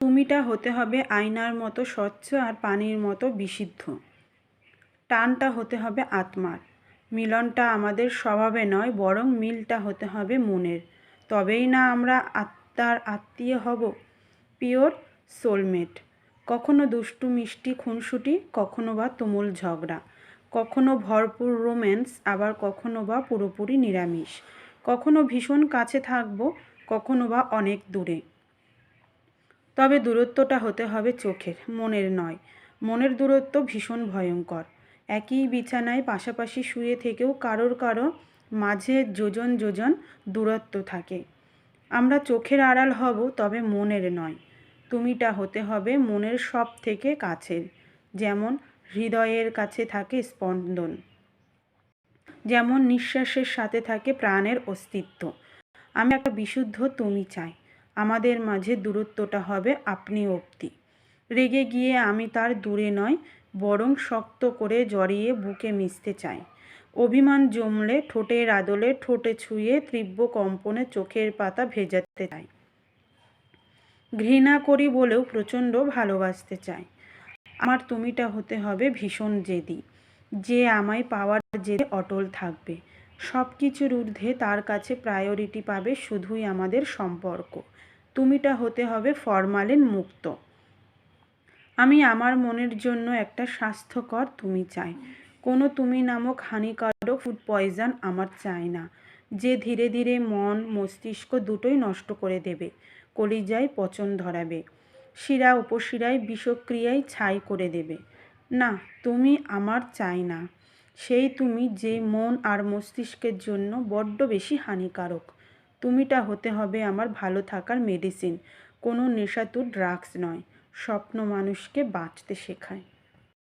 তুমিটা হতে হবে আয়নার মতো স্বচ্ছ আর পানির মতো বিশুদ্ধ। টানটা হতে হবে আত্মার। মিলনটা আমাদের স্বভাবে নয়, বরং মিলটা হতে হবে মনের। তবেই না আমরা আত্মার আত্মীয় হব? Pure soulmate. কখনো দুষ্টু, মিষ্টি, খুনসুটি, কখনো বা তুমুল ঝগড়া। কখনো ভরপুর রোম্যান্স, আবার কখনো বা পুরোপুরি নিরামিষ। কখনো ভীষণ কাছে থাকব, কখনো বা অনেক দূরে। তবে দূরত্বটা হতে হবে চোখের, মনের নয়। মনের দূরত্ব ভীষণ ভয়ঙ্কর। একই বিছানায় পাশাপাশি শুয়ে থেকেও কারোর কারও মাঝে যোজন যোজন দূরত্ব থাকে। আমরা চোখের আড়াল হব, তবে মনের নয়। তুমিটা হতে হবে মনের সব থেকে কাছের, যেমন হৃদয়ের কাছে থাকে স্পন্দন। যেমন নিঃশ্বাসের সাথে থাকে প্রাণের অস্তিত্ব। আমি একটা বিশুদ্ধ তুমি চাই। আমাদের মাঝে দূরত্বটা হবে আপনি অব্দি রেগে গিয়ে আমি তার দূরে নয়, বরং শক্ত করে জড়িয়ে বুকে মিশতে চাই। অভিমান জমলে, ঠোঁটের আদলে, ঠোঁটে ছুঁয়ে তীব্র কম্পনে চোখের পাতা ভেজাতে চাই। ঘৃণা করি বলেও প্রচণ্ড ভালোবাসতে চাই। আমার তুমিটা হতে হবে ভীষণ জেদি। যে আমায় পাওয়ার জেদে অটল থাকবে। সব কিছুর ঊর্ধ্বে তার কাছে প্রায়োরিটি পাবে শুধুই আমাদের সম্পর্ক। তুমিটা হতে হবে ফরমালিন মুক্ত। আমি আমার মনের জন্য একটা স্বাস্থ্যকর তুমি চাই। কোনো তুমি নামক হানিকারক ফুড পয়জন আমার চাই না, যে ধীরে ধীরে মন, মস্তিষ্ক দুটোই নষ্ট করে দেবে, কলিজায় পচন ধরাবে, শিরা উপশিরায় বিষক্রিয়ায় ছাই করে দেবে। না, তুমি আমার চাই না, সেই তুমি যে মন আর মস্তিষ্কের জন্য বড্ড বেশি হানিকারক। তুমিটা হতে হবে আমার ভালো থাকার মেডিসিন কোনো নেশাতুর ড্রাগস নয়, স্বপ্ন মানুষকে বাঁচতে শেখায়।